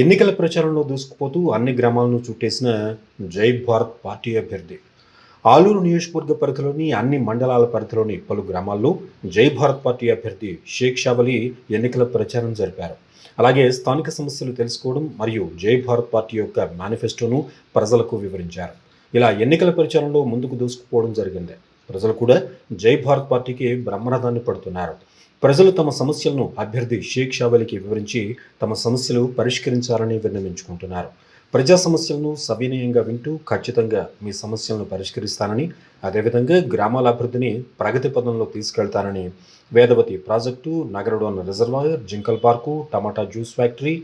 ఎన్నికల ప్రచారంలో దూసుకుపోతూ అన్ని గ్రామాలను చుట్టేసిన జై భారత్ పార్టీ అభ్యర్థి. ఆలూరు నియోజకవర్గ పరిధిలోని అన్ని మండలాల పరిధిలోని పలు గ్రామాల్లో జై భారత్ పార్టీ అభ్యర్థి షేక్ షావలి ఎన్నికల ప్రచారం జరిపారు. అలాగే స్థానిక సమస్యలు తెలుసుకోవడం మరియు జై భారత్ పార్టీ యొక్క మేనిఫెస్టోను ప్రజలకు వివరించారు. ఇలా ఎన్నికల ప్రచారంలో ముందుకు దూసుకుపోవడం జరిగింది. ప్రజలు కూడా జై భారత్ పార్టీకి బ్రహ్మరథాన్ని పడుతున్నారు. ప్రజలు తమ సమస్యలను అభ్యర్థి షేక్ షావలికి వివరించి తమ సమస్యలు పరిష్కరించాలని విన్నవించుకుంటున్నారు. ప్రజా సమస్యలను సవినయంగా వింటూ ఖచ్చితంగా మీ సమస్యలను పరిష్కరిస్తానని అదేవిధంగా గ్రామాల అభివృద్ధిని ప్రగతి పదంలో తీసుకెళ్తానని వేదవతి ప్రాజెక్టు నగరడోన్ రిజర్వాయర్ జింకల్ పార్కు టమాటా జ్యూస్ ఫ్యాక్టరీ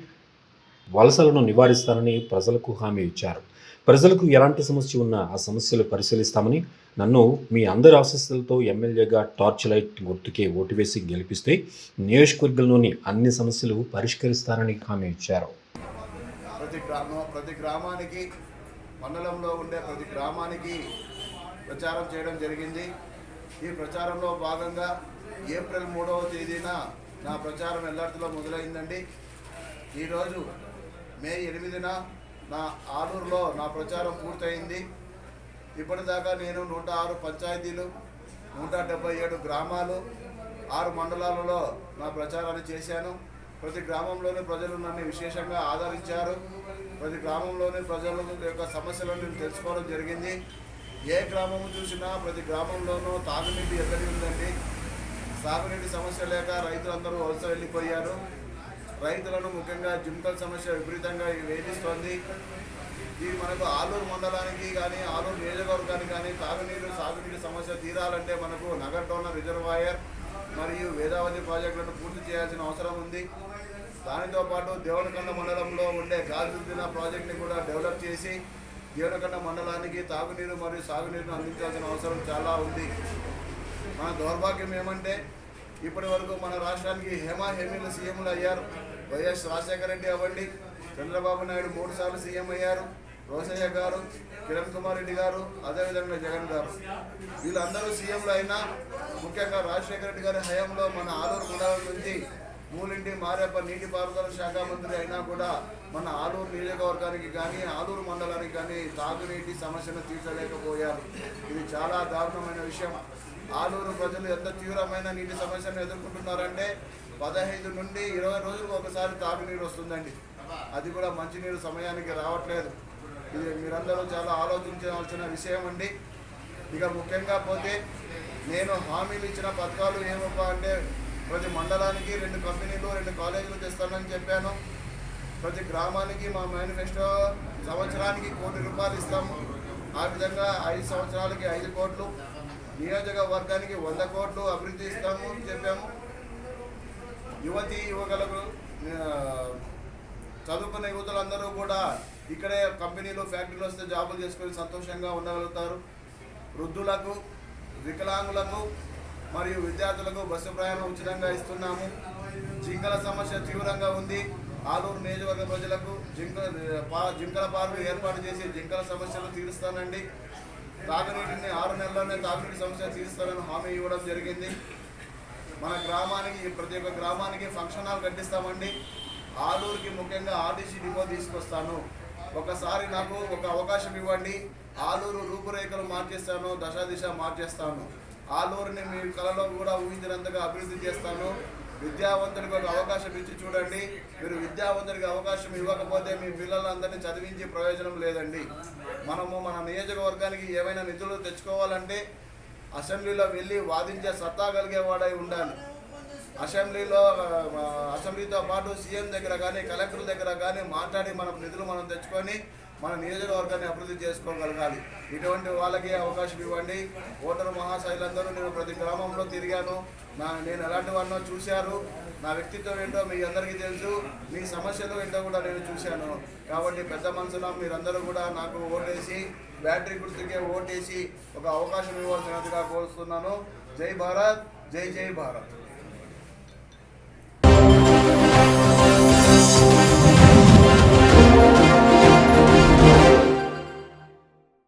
వలసలను నివారిస్తానని ప్రజలకు హామీ ఇచ్చారు. ప్రజలకు ఎలాంటి సమస్య ఉన్నా ఆ సమస్యలు పరిశీలిస్తామని నన్ను మీ అందరి ఆశస్సులతో ఎమ్మెల్యేగా టార్చ్ లైట్ గుర్తుకే ఓటు వేసి గెలిపిస్తే నియోజకవర్గంలోని అన్ని సమస్యలు పరిష్కరిస్తారని హామీ ఇచ్చారు. ప్రతి గ్రామం ప్రతి గ్రామానికి మండలంలో ఉండే ప్రతి గ్రామానికి ప్రచారం చేయడం జరిగింది. ఈ ప్రచారంలో భాగంగా ఏప్రిల్ మూడవ తేదీన నా ప్రచారం ఎల్లర్తిలో మొదలైందండి. ఈరోజు మే ఎనిమిదిన నా ఆలూరులో నా ప్రచారం పూర్తయింది. ఇప్పటిదాకా నేను నూట ఆరు పంచాయతీలు నూట డెబ్బై ఏడు గ్రామాలు ఆరు మండలాలలో నా ప్రచారాన్ని చేశాను. ప్రతి గ్రామంలోని ప్రజలు నన్ను విశేషంగా ఆదరించారు. ప్రతి గ్రామంలోని ప్రజల యొక్క సమస్యలను నేను తెలుసుకోవడం జరిగింది. ఏ గ్రామం చూసినా ప్రతి గ్రామంలోనూ తాగునీటి ఎక్కడి ఉందండి. సాగునీటి సమస్య లేక రైతులందరూ వలస వెళ్ళిపోయారు. రైతులను ముఖ్యంగా జింకల సమస్య విపరీతంగా వేధిస్తోంది. ఇది మనకు ఆలూరు మండలానికి కానీ ఆలూరు నియోజకవర్గానికి కానీ తాగునీరు సాగునీరు సమస్య తీరాలంటే మనకు నగర్ టోన రిజర్వాయర్ మరియు వేదావతి ప్రాజెక్టులను పూర్తి చేయాల్సిన అవసరం ఉంది. దానితో పాటు దేవనకొండ మండలంలో ఉండే గాజుద్దిన ప్రాజెక్ట్ని కూడా డెవలప్ చేసి దేవనకొండ మండలానికి తాగునీరు మరియు సాగునీరును అందించాల్సిన అవసరం చాలా ఉంది. మన దౌర్భాగ్యం ఏమంటే ఇప్పటి వరకు మన రాష్ట్రానికి హేమా హేమీలు సీఎంలు అయ్యారు. వైఎస్ రాజశేఖర రెడ్డి అవ్వండి చంద్రబాబు నాయుడు మూడు సార్లు సీఎం అయ్యారు. రోసయ్య గారు కిరణ్ కుమార్ రెడ్డి గారు అదేవిధంగా జగన్ గారు. వీళ్ళందరూ సీఎంలు అయినా ముఖ్యంగా రాజశేఖర రెడ్డి గారి హయాంలో మన ఆలూరు మండలం నుంచి మూలింటి మారేప నీటిపారుదల శాఖ మంత్రి అయినా కూడా మన ఆలూరు నియోజకవర్గానికి కానీ ఆలూరు మండలానికి కానీ తాగునీటి సమస్యను తీర్చలేకపోయారు. ఇది చాలా దారుణమైన విషయం. ఆలూరు ప్రజలు ఎంత తీవ్రమైన నీటి సమస్యను ఎదుర్కొంటున్నారంటే పదహైదు నుండి ఇరవై రోజులకు ఒకసారి తాగునీరు వస్తుందండి. అది కూడా మంచినీరు సమయానికి రావట్లేదు. ఇది మీరందరూ చాలా ఆలోచించాల్సిన విషయం అండి. ఇక ముఖ్యంగా పోతే నేను హామీలు ఇచ్చిన పథకాలు ఏమప్ప అంటే ప్రతి మండలానికి రెండు కంపెనీలు రెండు కాలేజీలు తెస్తానని చెప్పాను. ప్రతి గ్రామానికి మా మేనిఫెస్టో సంవత్సరానికి కోటి రూపాయలు ఇస్తాము. ఆ విధంగా ఐదు సంవత్సరాలకి ఐదు కోట్లు. నియోజకవర్గానికి వంద కోట్లు అభివృద్ధి ఇస్తాము అని చెప్పాము. యువతి యువకులకు చదువుకున్న యువతులందరూ కూడా ఇక్కడే కంపెనీలు ఫ్యాక్టరీలు వస్తే జాబులు చేసుకొని సంతోషంగా ఉండగలుగుతారు. వృద్ధులకు వికలాంగులకు మరియు విద్యార్థులకు బస్సు ప్రయాణం ఉచితంగా ఇస్తున్నాము. జింకల సమస్య తీవ్రంగా ఉంది. ఆలూరు నియోజకవర్గ ప్రజలకు జింక జింకల పార్కు ఏర్పాటు చేసి జింకల సమస్యలు తీరుస్తానండి. తాగునీటిని ఆరు నెలల్లోనే తాగునీటి సమస్య తీరుస్తారని హామీ ఇవ్వడం జరిగింది. మన గ్రామానికి ప్రతి ఒక్క గ్రామానికి ఫంక్షన్ హాల్ కట్టిస్తామండి. ఆలూరుకి ముఖ్యంగా ఆర్టీసీ డిపో తీసుకొస్తాను. ఒకసారి నాకు ఒక అవకాశం ఇవ్వండి. ఆలూరు రూపురేఖలు మార్చేస్తాను దశ దిశ మార్చేస్తాను. ఆలూరుని మీ కళలో కూడా ఊహించినంతగా అభివృద్ధి చేస్తాను. విద్యావంతుడికి ఒక అవకాశం ఇచ్చి చూడండి. మీరు విద్యావంతుడికి అవకాశం ఇవ్వకపోతే మీ పిల్లలందరినీ చదివించి ప్రయోజనం లేదండి. మనము మన నియోజకవర్గానికి ఏమైనా నిధులు తెచ్చుకోవాలంటే అసెంబ్లీలో వెళ్ళి వాదించే సత్తా కలిగేవాడై ఉండాలి. అసెంబ్లీలో అసెంబ్లీతో పాటు సీఎం దగ్గర కానీ కలెక్టర్ దగ్గర కానీ మాట్లాడి మనం నిధులు మనం తెచ్చుకొని మన నియోజకవర్గాన్ని అభివృద్ధి చేసుకోగలగాలి. ఇటువంటి వాళ్ళకి అవకాశం ఇవ్వండి. ఓటరు మహాశైలందరూ నేను ప్రతి గ్రామంలో తిరిగాను. నా నేను ఎలాంటి వాళ్ళనో చూశారు. నా వ్యక్తిత్వం ఏంటో మీ అందరికీ తెలుసు. మీ సమస్యలు ఏంటో కూడా నేను చూశాను. కాబట్టి పెద్ద మనసులో మీరందరూ కూడా నాకు ఓటేసి బ్యాటరీ గుర్తుకే ఓటేసి ఒక అవకాశం ఇవ్వాల్సినదిగా కోరుతున్నాను. జై భారత్. జై జై భారత్.